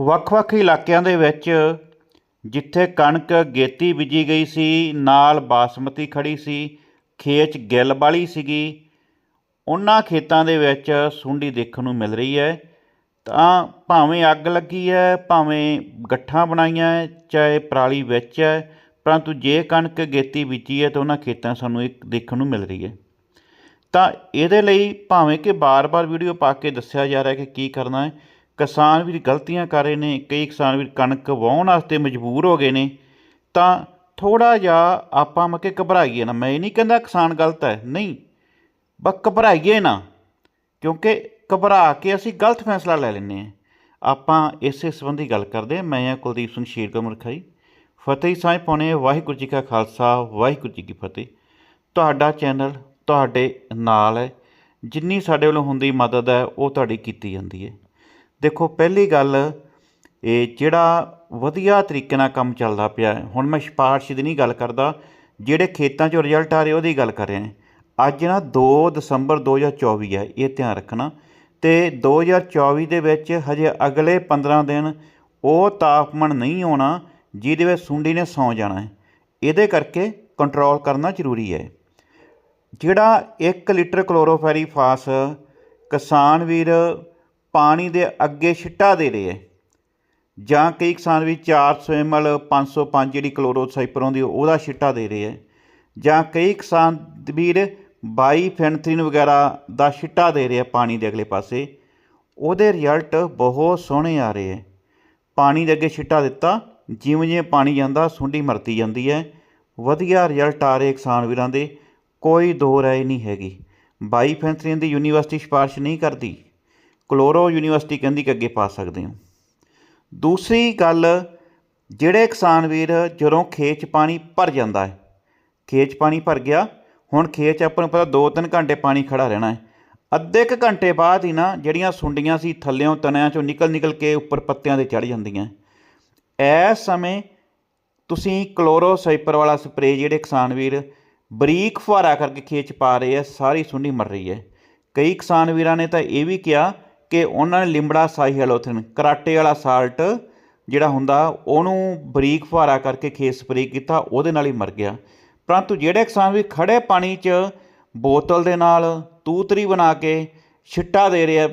ਵੱਖ-ਵੱਖ ਇਲਾਕਿਆਂ ਦੇ ਵਿੱਚ ਜਿੱਥੇ ਕਣਕ ਗੇਤੀ ਬੀਜੀ ਗਈ ਸੀ, ਨਾਲ ਬਾਸਮਤੀ ਖੜੀ ਸੀ, ਖੇਤ ਗਿੱਲ ਵਾਲੀ ਸੀਗੀ, ਉਹਨਾਂ ਖੇਤਾਂ ਦੇ ਵਿੱਚ ਸੁੰਡੀ ਦੇਖਣ ਨੂੰ ਮਿਲ ਰਹੀ ਹੈ। ਤਾਂ ਭਾਵੇਂ ਅੱਗ ਲੱਗੀ ਹੈ, ਭਾਵੇਂ ਗੱਠਾਂ ਬਣਾਈਆਂ ਚਾਹੇ ਪਰਾਲੀ ਵਿੱਚ ਹੈ, ਪਰੰਤੂ ਜੇ ਕਣਕ ਗੇਤੀ ਬੀਜੀ ਹੈ ਤਾਂ ਉਹਨਾਂ ਖੇਤਾਂ ਸਾਨੂੰ ਇੱਕ ਦੇਖਣ ਨੂੰ ਮਿਲ ਰਹੀ ਹੈ। ਤਾਂ ਇਹਦੇ ਲਈ ਭਾਵੇਂ ਕਿ ਬਾਰ-ਬਾਰ ਵੀਡੀਓ ਪਾ ਕੇ ਦੱਸਿਆ ਜਾ ਰਿਹਾ ਕਿ ਕੀ ਕਰਨਾ ਹੈ ਕਿਸਾਨ ਵੀ ਗਲਤੀਆਂ ਕਰ ਰਹੇ ਨੇ, ਕਈ ਕਿਸਾਨ ਵੀ ਕਣਕ ਵਾਹੁਣ ਵਾਸਤੇ ਮਜਬੂਰ ਹੋ ਗਏ ਨੇ, ਤਾਂ ਥੋੜਾ ਜਿਹਾ ਆਪਾਂ ਮੱਕੇ ਘਬਰਾਈਏ ਨਾ। ਮੈਂ ਇਹ ਨਹੀਂ ਕਹਿੰਦਾ ਕਿਸਾਨ ਗਲਤ ਹੈ, ਨਹੀਂ, ਬਸ ਘਬਰਾਈਏ ਨਾ, ਕਿਉਂਕਿ ਘਬਰਾ ਕੇ ਅਸੀਂ ਗਲਤ ਫੈਸਲਾ ਲੈ ਲੈਂਦੇ ਹਾਂ। ਆਪਾਂ ਇਸੇ ਸੰਬੰਧੀ ਗੱਲ ਕਰਦੇ ਹਾਂ। ਮੈਂ ਹਾਂ ਕੁਲਦੀਪ ਸਿੰਘ ਸ਼ੇਰ ਕਮਰ ਫਤਿਹ ਸਾਂਝ ਪਾਉਣੇ ਵਾਹਿਗੁਰੂ ਜੀ ਕਾ ਖਾਲਸਾ, ਵਾਹਿਗੁਰੂ ਜੀ ਕੀ ਫਤਿਹ। ਤੁਹਾਡਾ ਚੈਨਲ ਤੁਹਾਡੇ ਨਾਲ ਹੈ। ਜਿੰਨੀ ਸਾਡੇ ਵੱਲੋਂ ਹੁੰਦੀ ਮਦਦ ਹੈ, ਉਹ ਤੁਹਾਡੀ ਕੀਤੀ ਜਾਂਦੀ ਹੈ। ਦੇਖੋ, ਪਹਿਲੀ ਗੱਲ ਇਹ ਜਿਹੜਾ ਵਧੀਆ ਤਰੀਕੇ ਨਾਲ ਕੰਮ ਚੱਲਦਾ ਪਿਆ ਹੁਣ ਮੈਂ ਸਿਫਾਰਸ਼ ਦੀ ਨਹੀਂ ਗੱਲ ਕਰਦਾ, ਜਿਹੜੇ ਖੇਤਾਂ 'ਚੋਂ ਰਿਜ਼ਲਟ ਆ ਰਹੇ ਉਹਦੀ ਗੱਲ ਕਰ ਰਿਹਾ ਅੱਜ ਨਾ 2 ਦਸੰਬਰ 2024 ਹੈ, ਇਹ ਧਿਆਨ ਰੱਖਣਾ। ਤੇ 2024 ਦੇ ਵਿੱਚ ਹਜੇ ਅਗਲੇ 15 ਦਿਨ ਉਹ ਤਾਪਮਾਨ ਨਹੀਂ ਆਉਣਾ, ਜਿਹਦੇ ਵਿੱਚ ਸੁੰਡੀ ਨੇ ਸੌਂ ਜਾਣਾ ਹੈ। ਇਹਦੇ ਕਰਕੇ ਕੰਟਰੋਲ ਕਰਨਾ ਜ਼ਰੂਰੀ ਹੈ। ਜਿਹੜਾ 1 ਲੀਟਰ ਕਲੋਰੋਫੈਰੀਫਾਸ ਕਿਸਾਨ ਵੀਰ ਪਾਣੀ ਦੇ ਅੱਗੇ ਛਿੱਟਾ ਦੇ ਰਹੇ ਹੈ। ਜਾਂ ਕਈ ਕਿਸਾਨ ਵੀ 400 ml 505 ਜਿਹੜੀ ਕਲੋਰੋਸਾਈਪਰ ਆਉਂਦੀ, ਉਹਦਾ ਛਿੱਟਾ ਦੇ ਰਹੇ ਹੈ। ਜਾਂ ਕਈ ਕਿਸਾਨ ਵੀਰ ਬਾਈ ਫੈਂਥਰੀਨ ਵਗੈਰਾ ਦਾ ਛਿੱਟਾ ਦੇ ਰਹੇ ਆ ਪਾਣੀ ਦੇ ਅਗਲੇ ਪਾਸੇ। ਉਹਦੇ ਰਿਜ਼ਲਟ ਬਹੁਤ ਸੋਹਣੇ ਆ ਰਹੇ ਹੈ। ਪਾਣੀ ਦੇ ਅੱਗੇ ਛਿੱਟਾ ਦਿੱਤਾ ਜਿਵੇਂ ਜਿਵੇਂ ਪਾਣੀ ਜਾਂਦਾ, ਸੁੰਡੀ ਮਰਤੀ ਜਾਂਦੀ ਹੈ। ਵਧੀਆ ਰਿਜ਼ਲਟ ਆ ਰਹੇ ਕਿਸਾਨ ਵੀਰਾਂ ਦੇ, ਕੋਈ ਦੋ ਰਾਏ ਨਹੀਂ ਹੈਗੀ। ਬਾਈ ਫੈਂਥਰੀਨ ਦੀ ਯੂਨੀਵਰਸਿਟੀ ਸਿਫਾਰਿਸ਼ ਨਹੀਂ ਕਰਦੀ। ਕਲੋਰੋ ਯੂਨੀਵਰਸਿਟੀ ਕਹਿੰਦੀ ਕਿ ਅੱਗੇ ਪਾ ਸਕਦੇ ਹੋ। ਦੂਸਰੀ ਗੱਲ, ਜਿਹੜੇ ਕਿਸਾਨ ਵੀਰ ਜਦੋਂ ਖੇਤ 'ਚ ਪਾਣੀ ਭਰ ਜਾਂਦਾ ਹੈ, ਖੇਤ 'ਚ ਪਾਣੀ ਭਰ ਗਿਆ, ਹੁਣ ਖੇਤ 'ਚ ਆਪਾਂ ਨੂੰ ਪਤਾ 2-3 ਘੰਟੇ ਪਾਣੀ ਖੜਾ ਰਹਿਣਾ ਹੈ। ਅੱਧੇ ਕੁ ਘੰਟੇ ਬਾਅਦ ਹੀ ਨਾ ਜਿਹੜੀਆਂ ਸੁੰਡੀਆਂ ਸੀ ਥੱਲਿਓਂ ਤਣਿਆਂ 'ਚੋਂ ਨਿਕਲ ਨਿਕਲ ਕੇ ਉੱਪਰ ਪੱਤਿਆਂ ਤੇ ਚੜ ਜਾਂਦੀਆਂ ਇਸ ਸਮੇਂ ਤੁਸੀਂ ਕਲੋਰੋਸਾਈਪਰ ਵਾਲਾ ਸਪਰੇਅ ਜਿਹੜੇ ਕਿਸਾਨ ਵੀਰ ਬਰੀਕ ਫੁਹਾਰਾ ਕਰਕੇ ਖੇਤ 'ਚ ਪਾ ਰਹੇ ਆ ਸਾਰੀ ਸੁੰਡੀ ਮਰ ਰਹੀ ਹੈ। ਕਈ ਕਿਸਾਨ ਵੀਰਾਂ ਨੇ ਤਾਂ ਇਹ ਵੀ ਕਿਹਾ ਕਿ ਉਹਨਾਂ ਨੇ ਲਿੰਬੜਾ ਸਾਈਹੈਲੋਥਨ ਕਰਾਟੇ ਵਾਲਾ ਸਾਲਟ ਜਿਹੜਾ ਹੁੰਦਾ, ਉਹਨੂੰ ਬਰੀਕ ਫੁਹਾਰਾ ਕਰਕੇ ਖੇਤ ਸਪਰੇਅ ਕੀਤਾ, ਉਹਦੇ ਨਾਲ ਹੀ ਮਰ ਗਿਆ। ਪਰੰਤੂ ਜਿਹੜੇ ਕਿਸਾਨ ਵੀ ਖੜੇ ਪਾਣੀ 'ਚ ਬੋਤਲ ਦੇ ਨਾਲ ਤੂਤਰੀ ਬਣਾ ਕੇ ਛਿੱਟਾ ਦੇ ਰਿਹਾ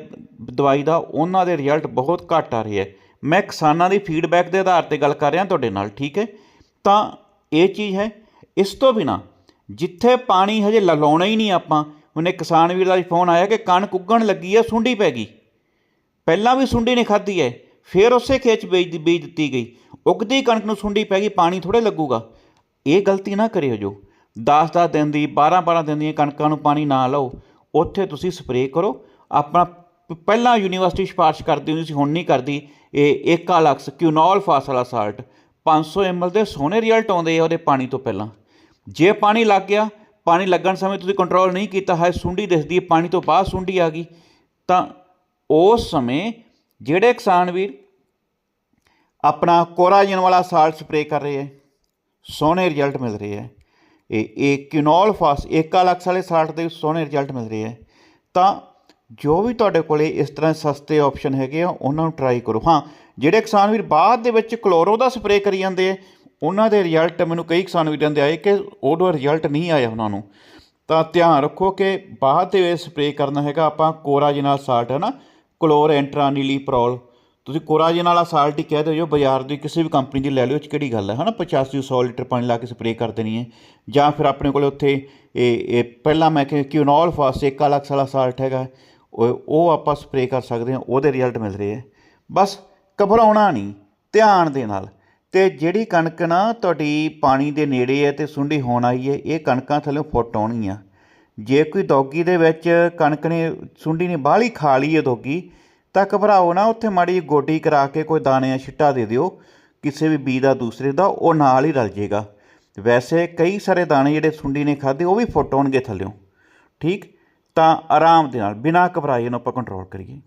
ਦਵਾਈ ਦਾ, ਉਹਨਾਂ ਦੇ ਰਿਜ਼ਲਟ ਬਹੁਤ ਘੱਟ ਆ ਰਿਹਾ ਮੈਂ ਕਿਸਾਨਾਂ ਦੀ ਫੀਡਬੈਕ ਦੇ ਆਧਾਰ ਤੇ ਗੱਲ ਕਰ ਰਿਹਾ ਤੁਹਾਡੇ ਨਾਲ, ਠੀਕ ਹੈ? ਤਾਂ ਇਹ ਚੀਜ਼ ਹੈ, ਇਸ ਤੋਂ ਬਿਨਾ ਜਿੱਥੇ ਪਾਣੀ ਹਜੇ ਲਾਉਣਾ ਹੀ ਨਹੀਂ ਆਪਾਂ, ਉਹਨੇ ਕਿਸਾਨ ਵੀਰ ਦਾ ਫੋਨ ਆਇਆ ਕਿ ਕਣਕ ਉੱਗਣ ਲੱਗੀ ਆ, ਸੁੰਡੀ ਪੈ ਗਈ। ਪਹਿਲਾਂ ਵੀ ਸੁੰਡੀ ਨੇ ਖਾਧੀ ਹੈ ਫਿਰ ਉਸੇ ਖੇਤ 'ਚ ਬੀਜ ਬੀਜ ਦਿੱਤੀ ਗਈ। ਉਗਦੀ ਕਣਕ ਨੂੰ ਸੁੰਡੀ ਪੈ ਗਈ, ਪਾਣੀ ਥੋੜੇ ਲੱਗੂਗਾ। ਇਹ ਗਲਤੀ ਨਾ ਕਰਿਓ ਜੋ। 10-10 ਦਿਨ ਦੀ 12-12 ਦਿਨ ਦੀਆਂ ਕਣਕਾਂ ਨੂੰ ਪਾਣੀ ਨਾ ਲਾਓ। ਉੱਥੇ ਤੁਸੀਂ ਸਪਰੇਅ ਕਰੋ। ਆਪਣਾ ਪਹਿਲਾਂ ਯੂਨੀਵਰਸਿਟੀ ਸਿਫਾਰਿਸ਼ ਕਰਦੀ ਹੁੰਦੀ ਸੀ, ਹੁਣ ਨਹੀਂ ਕਰਦੀ। ਇਹ ਏਕਾਲਕਸ ਕਿਊਨੋਲ ਫਾਸ ਵਾਲਾ ਸਾਲਟ। 500 ml ਦੇ ਸੋਹਣੇ ਰਿਜ਼ਲਟ ਆਉਂਦੇ ਆ ਉਹਦੇ ਪਾਣੀ ਤੋਂ ਪਹਿਲਾਂ। ਜੇ ਪਾਣੀ ਲੱਗ ਗਿਆ, ਪਾਣੀ ਲੱਗਣ ਸਮੇਂ ਤੁਸੀਂ ਕੰਟਰੋਲ ਨਹੀਂ ਕੀਤਾ ਹੈ ਸੁੰਡੀ ਦਿਸਦੀ ਹੈ ਪਾਣੀ ਤੋਂ ਬਾਅਦ ਸੁੰਡੀ ਆ ਗਈ। ਤਾਂ ਉਸ ਸਮੇਂ ਜਿਹੜੇ ਕਿਸਾਨ ਵੀਰ ਆਪਣਾ ਕੋਰਾਜਨ ਵਾਲਾ ਸਾਲਟ ਸਪਰੇਅ ਕਰ ਰਹੇ ਹੈ, ਸੋਹਣੇ ਰਿਜ਼ਲਟ ਮਿਲ ਰਹੇ ਹੈ, ਇਹ ਇਹ ਕਿਨੋਲ ਫਾਸ ਏਕਾਲਕਸ ਵਾਲੇ ਸਾਲਟ ਦੇ ਸੋਹਣੇ ਰਿਜ਼ਲਟ ਮਿਲ ਰਹੇ ਹੈ, ਤਾਂ ਜੋ ਵੀ ਤੁਹਾਡੇ ਕੋਲੇ ਇਸ ਤਰ੍ਹਾਂ ਸਸਤੇ ਆਪਸ਼ਨ ਹੈਗੇ ਆ, ਉਹਨਾਂ ਨੂੰ ਟਰਾਈ ਕਰੋ। ਹਾਂ, ਜਿਹੜੇ ਕਿਸਾਨ ਵੀਰ ਬਾਅਦ ਦੇ ਵਿੱਚ ਕਲੋਰੋ ਦਾ ਸਪਰੇਅ ਕਰੀ ਜਾਂਦੇ ਆ ਉਹਨਾਂ ਦੇ ਰਿਜ਼ਲਟ ਮੈਨੂੰ ਕਈ ਕਿਸਾਨ ਵੀਰਾਂ ਦੇ ਆਏ ਕਿ ਉਹਦਾ ਰਿਜ਼ਲਟ ਨਹੀਂ ਆਇਆ ਉਹਨਾਂ ਨੂੰ। ਤਾਂ ਧਿਆਨ ਰੱਖੋ ਕਿ ਬਾਅਦ ਦੇ ਵਿੱਚ ਸਪਰੇਅ ਕਰਨਾ ਹੈਗਾ, ਆਪਾਂ ਕੋਰਾਜਿਨਲ ਸਾਲਟ ਹੈ ਨਾ? ਕਲੋਰ ਐਂਟਰਾਨੀਲੀਪ੍ਰੋਲ ਤੁਸੀਂ ਕੋਰਾਜਨ ਵਾਲਾ ਸਾਲਟ ਹੀ ਕਹਿ ਦਿਓ ਜੋ ਬਾਜ਼ਾਰ ਦੀ ਕਿਸੇ ਵੀ ਕੰਪਨੀ ਦੀ ਲੈ ਲਿਓ 'ਚ ਕਿਹੜੀ ਗੱਲ ਹੈ ਹਨਾ 85 100 ਲੀਟਰ ਪਾਣੀ ਲਾ ਕੇ ਸਪਰੇਅ ਕਰ ਦੇਣੀ ਹੈ। ਜਾਂ ਫਿਰ ਆਪਣੇ ਕੋਲ ਉੱਥੇ ਇਹ ਇਹ ਪਹਿਲਾਂ ਮੈਂ ਕਿ ਕਿਊਨੋਲ ਫਾਸ ਏਕਾਲਕਸ ਵਾਲਾ ਸਾਲਟ ਹੈਗਾ। ਉਹ ਉਹ ਆਪਾਂ ਸਪਰੇਅ ਕਰ ਸਕਦੇ ਹਾਂ, ਉਹਦੇ ਰਿਜ਼ਲਟ ਮਿਲ ਰਹੇ ਹੈ। ਬਸ ਘਬਰਾਉਣਾ ਨਹੀਂ, ਧਿਆਨ ਦੇ ਨਾਲ। ਤੇ ਜਿਹੜੀ ਕਣਕ ਨਾ ਤੁਹਾਡੀ ਪਾਣੀ ਦੇ ਨੇੜੇ ਹੈ ਤੇ ਸੁੰਡੀ ਹੋਣ ਆਈ ਹੈ, ਇਹ ਕਣਕਾਂ ਥੱਲੇ ਫੁੱਟ ਆਉਣਗੀਆਂ। ਜੇ ਕੋਈ ਦੌਗੀ ਦੇ ਵਿੱਚ ਕਣਕ ਨੇ ਸੁੰਡੀ ਨੇ ਬਾਹਲੀ ਖਾ ਲਈ ਹੈ ਦੌਗੀ ਤਾਂ ਘਬਰਾਓ ਨਾ, ਉੱਥੇ ਮਾੜੀ ਗੋਡੀ ਕਰਾ ਕੇ ਕੋਈ ਦਾਣੇ ਆ ਛਿੱਟਾ ਦੇ ਦਿਓ, ਕਿਸੇ ਵੀ ਬੀ ਦਾ ਦੂਸਰੇ ਦਾ, ਉਹ ਨਾਲ ਹੀ ਰਲ ਜੇਗਾ। ਵੈਸੇ ਕਈ ਸਾਰੇ ਦਾਣੇ ਜਿਹੜੇ ਸੁੰਡੀ ਨੇ ਖਾਦੇ ਉਹ ਵੀ ਫੁੱਟ ਹੋਣਗੇ ਥੱਲਿਓਂ। ਠੀਕ? ਤਾਂ ਆਰਾਮ ਦੇ ਨਾਲ, ਬਿਨਾਂ ਘਬਰਾਏ ਨੂੰ ਆਪਾਂ ਕੰਟਰੋਲ ਕਰੀਏ।